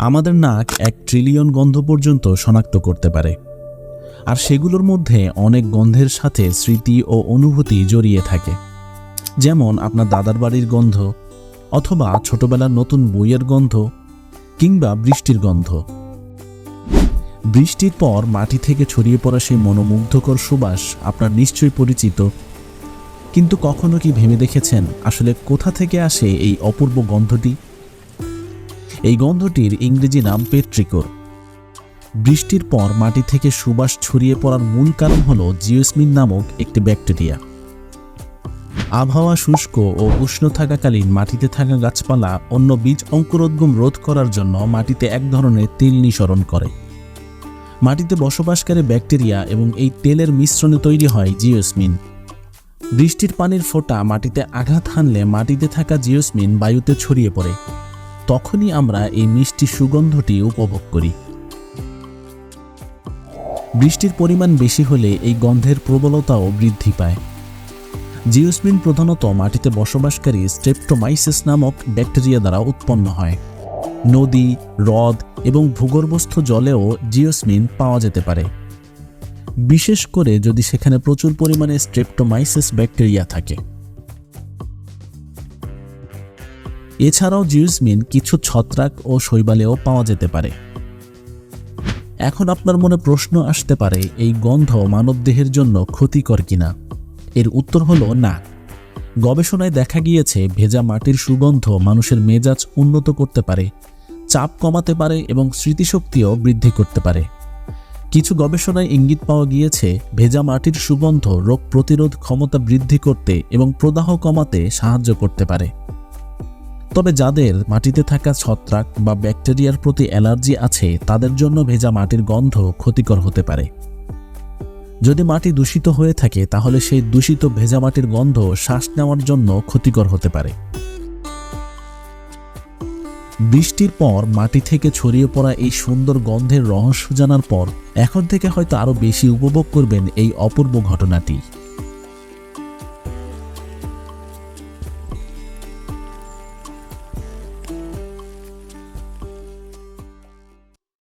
আমাদের নাক এক ট্রিলিয়ন গন্ধ পর্যন্ত শনাক্ত করতে পারে। আর সেগুলোর মধ্যে অনেক গন্ধের সাথে স্মৃতি ও অনুভূতি জড়িয়ে থাকে। যেমন আপনার দাদার বাড়ির গন্ধ, অথবা ছোটবেলার নতুন বইয়ের গন্ধ, কিংবা বৃষ্টির গন্ধ। বৃষ্টির পর মাটি থেকে ছড়িয়ে পড়া সেই মনোমুগ্ধকর সুবাস আপনার নিশ্চয়ই পরিচিত। কিন্তু কখনো কি ভেবে দেখেছেন আসলে কোথা থেকে আসে এই অপূর্ব গন্ধটি? এই গন্ধটির ইংরেজি নাম পেট্রিকোর। বৃষ্টির পর মাটি থেকে সুবাস ছড়িয়ে পড়ার মূল কারণ হল জিওসমিন নামক একটি ব্যাকটেরিয়া। আবহাওয়া শুষ্ক ও উষ্ণ থাকাকালীন মাটিতে থাকা গাছপালা অন্য বীজ অঙ্কুরোদ্গম রোধ করার জন্য মাটিতে এক ধরনের তেল নিঃসরণ করে। মাটিতে বসবাসকারী ব্যাকটেরিয়া এবং এই তেলের মিশ্রণে তৈরি হয় জিওসমিন। বৃষ্টির পানির ফোঁটা মাটিতে আঘাত হানলে মাটিতে থাকা জিওসমিন বায়ুতে ছড়িয়ে পড়ে। তখনই আমরা এই মিষ্টি সুগন্ধটি উপভোগ করি। বৃষ্টির পরিমাণ বেশি হলে এই গন্ধের প্রবলতাও বৃদ্ধি পায়। জিওসমিন প্রধানত মাটিতে বসবাসকারী স্ট্রেপ্টোমাইসিস নামক ব্যাকটেরিয়া দ্বারা উৎপন্ন হয়। নদী, হ্রদ এবং ভূগর্ভস্থ জলেও জিওসমিন পাওয়া যেতে পারে। বিশেষ করে যদি সেখানে প্রচুর পরিমাণে স্ট্রেপ্টোমাইসিস ব্যাকটেরিয়া থাকে। এছাড়াও জিউসমিন কিছু ছত্রাক ও শৈবালেও পাওয়া যেতে পারে। এখন আপনার মনে প্রশ্ন আসতে পারে, এই গন্ধ মানবদেহের জন্য ক্ষতিকর কিনা? এর উত্তর হলো না। গবেষণায় দেখা গিয়েছে, ভেজা মাটির সুগন্ধ মানুষের মেজাজ উন্নত করতে পারে, চাপ কমাতে পারে এবং স্মৃতিশক্তিও বৃদ্ধি করতে পারে। কিছু গবেষণায় ইঙ্গিত পাওয়া গিয়েছে, ভেজা মাটির সুগন্ধ রোগ প্রতিরোধ ক্ষমতা বৃদ্ধি করতে এবং প্রদাহ কমাতে সাহায্য করতে পারে। তবে যাদের মাটিতে থাকা ছত্রাক বা ব্যাকটেরিয়ার প্রতি অ্যালার্জি আছে, তাদের জন্য ভেজা মাটির গন্ধ ক্ষতিকর হতে পারে। যদি মাটি দূষিত হয়ে থাকে, তাহলে সেই দূষিত ভেজা মাটির গন্ধ শ্বাস নেওয়ার জন্য ক্ষতিকর হতে পারে। বৃষ্টির পর মাটি থেকে ছড়িয়ে পড়া এই সুন্দর গন্ধের রহস্য জানার পর, এখন থেকে হয়তো আরও বেশি উপভোগ করবেন এই অপূর্ব ঘটনাটি।